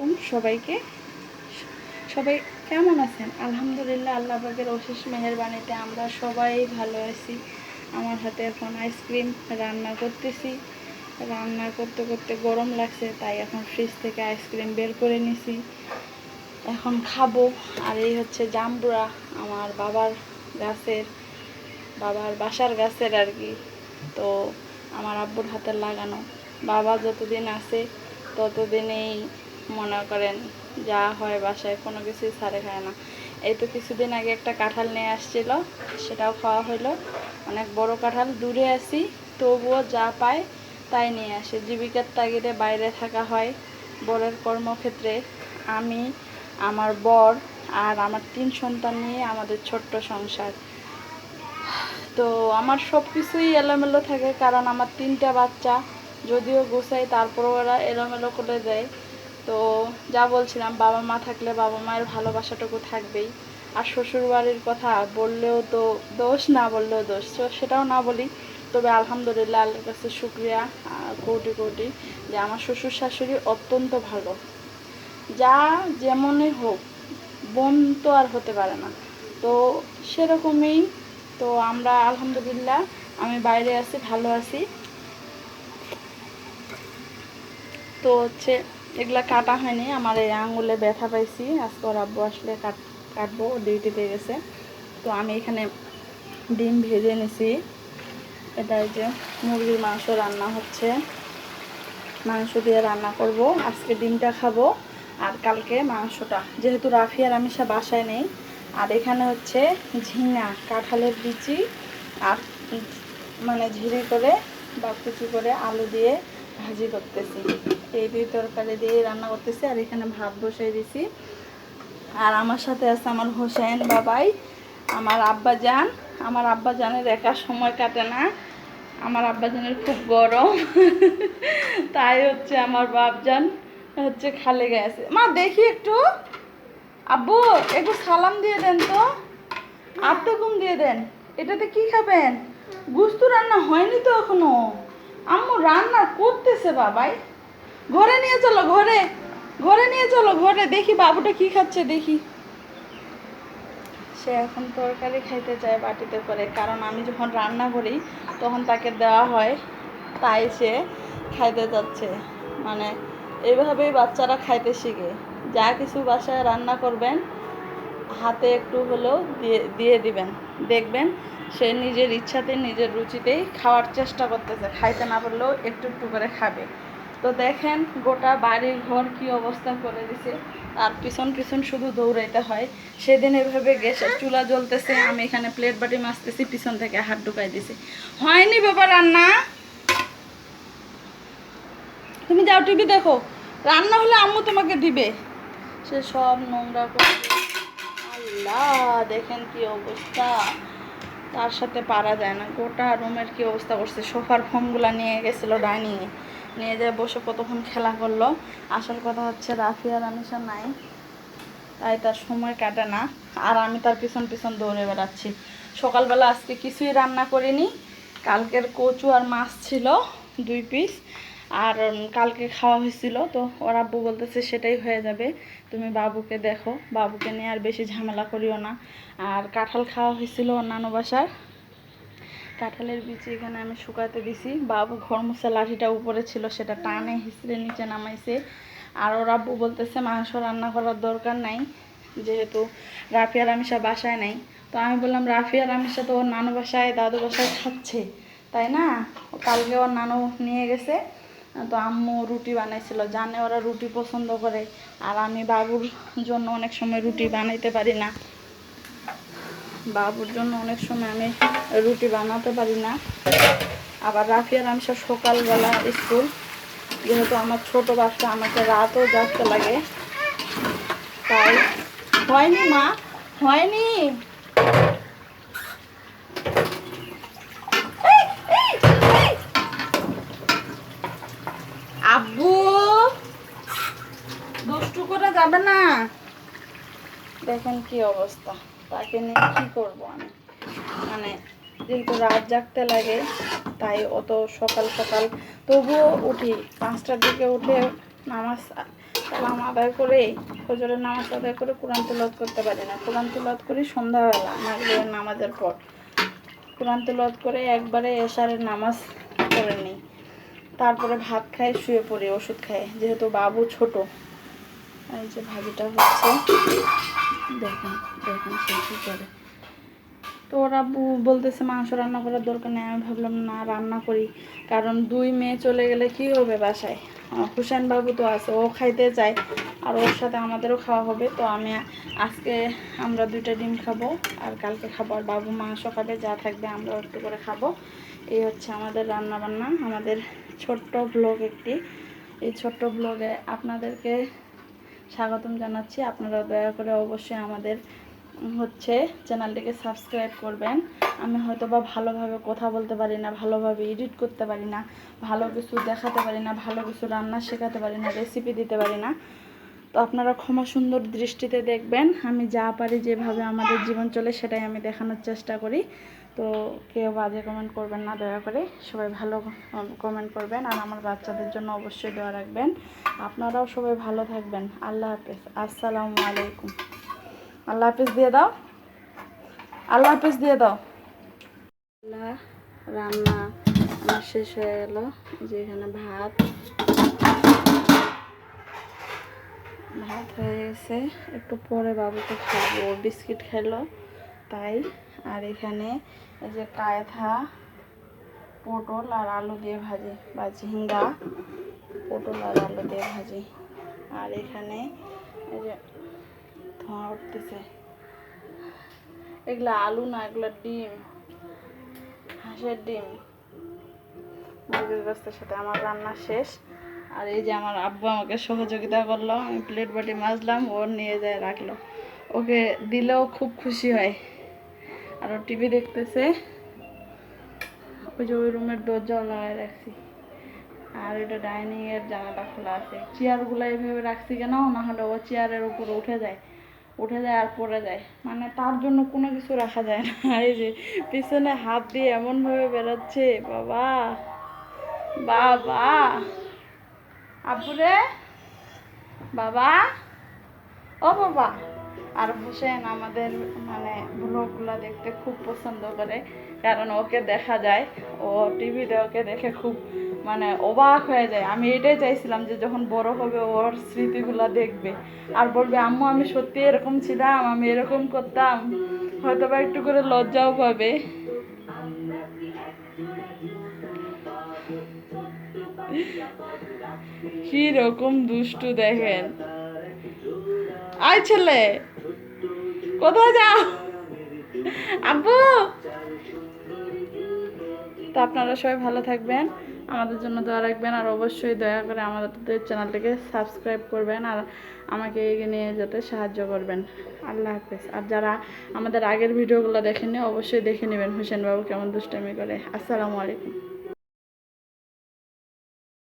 আলাইকুম সবাইকে। সবাই কেমন আছেন? আলহামদুলিল্লাহ, আল্লাহ পাকের অশেষ মেহেরবানিতে আমরা সবাই ভালো আছি। আমার হাতে এখন আইসক্রিম, রান্না করতেছি। রান্না করতে করতে গরম লাগছে, তাই এখন ফ্রিজ থেকে আইসক্রিম বের করে নিছি। এখন খাব, আর এই হচ্ছে জাম্বুরা আমার বাবার গাছের, বাবার বাসার গাছের আর কি। তো আমার আব্বুর হাতে লাগানো। বাবা যতদিন আছে, ততদিনেই মনে করেন, যা হয় বাসায়, কোনো কিছুই ছাড়ে খায় না। এই তো কিছুদিন আগে একটা কাঁঠাল নিয়ে আসছিল, সেটাও খাওয়া হলো অনেক বড় কাঁঠাল, দূরে আছি, তবুও যা পায় তাই নিয়ে আসে। জীবিকার তাগিদে বাইরে থাকা হয় বরের কর্মক্ষেত্রে। আমি, আমার বর আর আমার তিন সন্তান নিয়ে আমাদের ছোট্ট সংসার। তো আমার সব কিছুই এলোমেলো থাকে, কারণ আমার তিনটা বাচ্চা, যদিও গোছাই, তারপরও ওরা এলোমেলো করে দেয়। তো যা বলছিলাম, বাবা মা থাকলে বাবা মায়ের ভালোবাসাটুকু থাকবেই। আর শ্বশুর বাড়ির কথা বললেও তো দোষ, না বললেও দোষ। তো সেটাও না বলি, তবে আলহামদুলিল্লাহ আল্লাহর কাছে শুক্রিয়া কোটি কোটি যে আমার শ্বশুর শাশুড়ি অত্যন্ত ভালো। যা যেমনই হোক, বোন তো আর হতে পারে না। তো সেরকমই, তো আমরা আলহামদুলিল্লাহ আমি বাইরে আছি, ভালো আছি। তো হচ্ছে এগুলা কাটা হয়নি, আমার এই আঙুলে ব্যথা পাইছি। আজকে ওর আব্বু আসলে কাট, কাটবো ডিউটিতে গেছে। তো আমি এখানে ডিম ভেজে নিছি। এটা যে মুরগির মাংস রান্না হচ্ছে। মাংস দিয়ে রান্না করব, আজকে ডিমটা খাব, আর কালকে মাংসটা। যেহেতু রাফি আর আমি সব বাসায় নেই, আর এখানে হচ্ছে ঝিঙা, কাঁঠালের বিচি, আর মানে ঝিরি করে বা কুচি করে আলু দিয়ে ভাজি করতেছি। এই দুই তরকারি দিয়ে রান্না করতেছি আর এখানে ভাত বসাই দিছি। আর আমার সাথে আছে আমার হোসেন বাবাই, আমার আব্বা জান। আমার আব্বা জানের একা সময় কাটে না। আমার আব্বা জানের খুব গরম। তাই হচ্ছে আমার বাপজান হচ্ছে খালে গেছে। মা, দেখি একটু। আব্বু, একটু সালাম দিয়ে দেন তো। আত্মগুম দিয়ে দেন। এটাতে কি খাবেন? গুস্তু রান্না হয়নি তো এখনও। আম্মু রান্না করতেছে বাবাই। ঘরে নিয়ে চলো, ঘরে ঘরে নিয়ে চলো, ঘরে দেখি বাবুটা কি খাচ্ছে, দেখি। সে এখন তরকারি খাইতে চায় বাটিতে করে, কারণ আমি যখন রান্না করি, তখন তাকে দেওয়া হয়, তাই সে খাইতে যাচ্ছে। মানে এইভাবেই বাচ্চারা খাইতে শিখে। যা কিছু বাসায় রান্না করবেন, হাতে একটু হলেও দিয়ে দিয়ে দিবেন। দেখবেন সে নিজের ইচ্ছাতে, নিজের রুচিতেই খাওয়ার চেষ্টা করতেছে। খাইতে না পারলেও একটু একটু করে খাবে। তো দেখেন, গোটা বাড়ির ঘর কি অবস্থা করে দিছে। তার পিছন পিছন শুধু দৌড়াইতে হয়। সেদিন এভাবে গ্যাসের চুলা জ্বলতেছে, আমি এখানে প্লেট বাটি মাছতেছি পিছন থেকে হাত ঢুকাই দিছি। হয়নি ব্যাপার রান্না। তুমি যাও টিভি দেখো। রান্না হলে আম্মু তোমাকে দিবে। সে সব নোংরা করে আল্লাহ, দেখেন কি অবস্থা। তার সাথে পারা যায় না। গোটা রুমের কি অবস্থা করছে? সোফার ফোমগুলো নিয়ে গেছিল ডাইনিংয়ে নিয়ে যায় বসে কতক্ষণ খেলা করল। আসল কথা হচ্ছে রাফি আর আনিসা নাই। তাই তার সময় কাটে না। আর আমি তার পিছন পিছন দৌড়ে বেড়াচ্ছি। সকালবেলা আজকে কিছুই রান্না করিনি। কালকের কচু আর মাছ ছিল, দুই পিস আর কালকে খাওয়া হয়েছিল, তো ওর আব্বু বলতেছে সেটাই হয়ে যাবে। তুমি বাবুকে দেখো, বাবুকে নিয়ে আর বেশি ঝামেলা করিও না। আর কাঁঠাল খাওয়া হয়েছিল অন্যান্য বাসার। কাঁঠালের বিচি এখানে আমি শুকাতে দিছি। বাবু ঘর মুছা লাঠিটা উপরে ছিল, সেটা টানে হিসড়ে নিচে নামাইছে। আর ওর আব্বু বলতেছে মাংস রান্না করার দরকার নাই, যেহেতু রাফি আর আমিষা বাসায় নাই। তো আমি বললাম, রাফি আর আমিষা তো ওর নানু বাসায়, দাদু বাসায় খাচ্ছে, তাই না? কালকে ওর নানু নিয়ে গেছে। তো আম্মু রুটি বানাইছিল, জানে ওরা রুটি পছন্দ করে। আর আমি বাবুর জন্য অনেক সময় রুটি বানাইতে পারি না। বাবুর জন্য অনেক সময় আমি রুটি বানাতে পারি না। আবার রাফিয়ার আমি সব সকালবেলা স্কুল, যেহেতু আমার ছোট বাচ্চা, আমাকে রাতও যাচ্ছে লাগে। তাই, হয়নি মা, হয়নি এই, এই, এই। আব্বু দুষ্টু করে যাবে না। দেখেন কি অবস্থা। তাকে নিয়ে কি করব আমি? মানে যেহেতু রাত জাগতে লাগে, তাই অত সকাল সকাল তবুও উঠি। পাঁচটার দিকে উঠে নামাজ সালাম আদায় করে, ফজরের নামাজ আদায় করে কোরআন তেলাওয়াত করতে পারি না। কোরআন তেলাওয়াত করি সন্ধ্যাবেলা, মাগরিবের নামাজের পর। কোরআন তেলাওয়াত করে একবারে এশারের নামাজ করে নিই। তারপরে ভাত খাই, শুয়ে পড়ি, ওষুধ খাই। যেহেতু বাবু ছোট এই যে ভাবিটা হচ্ছে। দেখেন দেখেন সে কী করে। তো ওরা বলতেছে মাংস রান্না করার দরকার নেই। আমি ভাবলাম, না, রান্না করি। কারণ দুই মেয়ে চলে গেলে কি হবে বাসায়? হুসেন বাবু তো আছে, ও খাইতে চায়। আর ওর সাথে আমাদেরও খাওয়া হবে। তো আমি আজকে আমরা দুইটা ডিম খাব, আর কালকে খাব। আর বাবু মাংস খাবে, যা থাকবে আমরা একটু করে খাব। এই হচ্ছে আমাদের রান্না বান্না আমাদের ছোট্ট ব্লগ একটি। এই ছোট্ট ব্লগে আপনাদেরকে স্বাগতম জানাচ্ছি। আপনারা দয়া করে অবশ্যই আমাদের হচ্ছে চ্যানেলটিকে সাবস্ক্রাইব করবেন। আমি হয়তো বা ভালোভাবে কথা বলতে পারি না, ভালোভাবে এডিট করতে পারি না, ভালো কিছু দেখাতে পারি না, ভালো কিছু রান্না শেখাতে পারি না রেসিপি দিতে পারি না। তো আপনারা ক্ষমা সুন্দর দৃষ্টিতে দেখবেন। আমি যা পারি যেভাবে আমাদের জীবন চলে সেটাই আমি দেখানোর চেষ্টা করি। তো কেউ বাজে কমেন্ট করবেন না, দয়া করে। সবাই ভালো কমেন্ট করবেন আর আমার বাচ্চাদের জন্য অবশ্যই দোয়া রাখবেন। আপনারাও সবাই ভালো থাকবেন। আল্লাহ হাফেজ। আসসালামু আলাইকুম। আল্লাহ হাফেজ দিয়ে দাও। আল্লাহ হাফেজ দিয়ে দাও। আল্লাহ, রান্না আমার শেষ হয়ে গেল। যেখানে ভাত ভাত হয়ে গেছে। একটু পরে বাবুকে খাব। বিস্কিট খেলো, তাই। আর এখানে এই যে কায়থা, পটল আর আলু দিয়ে ভাজি, বা ঝিঙ্গা, পটল আর আলু দিয়ে ভাজি। আর এখানে এই যে ধোঁয়া উঠতেছে। এগুলো আলু না, এগুলো ডিম। হাঁসের ডিম। সাথে। আমার রান্না শেষ। আর এই যে আমার আব্বু আমাকে সহযোগিতা করল, আমি প্লেট বাটি মাজলাম ও নিয়ে যায় রাখল। ওকে দিলেও খুব খুশি হয়। আর ও টিভি দেখতেছে। ওই যে ওই রুমের দরজা লাগাই রাখছি। আর এটা ডাইনিং এর জানালা খোলা আছে। চেয়ারগুলো এইভাবে রাখছি কেন? না হলে ও চেয়ারের উপরে উঠে যায়। উঠে যায় আর পড়ে যায়। মানে তার জন্য কোনো কিছু রাখা যায় না। এই যে পিছনে হাত দিয়ে এমনভাবে বেরোচ্ছে। বাবা বাবা। আব্বুরে? বাবা? ও বাবা। আর হোসেন আমাদের মানে ব্লগগুলো দেখতে খুব পছন্দ করে, কারণ ওকে দেখা যায়, ও টিভিতে ওকে দেখে খুব মানে অবাক হয়ে যায়। আমি এটাই চাইছিলাম যে যখন বড় হবে ওর স্মৃতিগুলো দেখবে। আর বলবে, আম্মু, আমি সত্যি এরকম ছিলাম, আমি এরকম করতাম। হয়তো বা একটু করে লজ্জাও পাবে। কি রকম দুষ্টু দেখেন। আয় ছেলে, কোথায় যাও? আব্বু! তো আপনারা সবাই ভালো থাকবেন, আমাদের জন্য দোয়া রাখবেন, আর অবশ্যই দয়া করে আমাদের চ্যানেলটিকে সাবস্ক্রাইব করবেন, আর আমাকে এগিয়ে নিয়ে যেতে সাহায্য করবেন। আল্লাহ হাফেজ। আর যারা আমাদের আগের ভিডিওগুলো দেখেননি, অবশ্যই দেখে নেবেন হোসেন বাবু কেমন দুষ্টামি করে। আসসালামু আলাইকুম।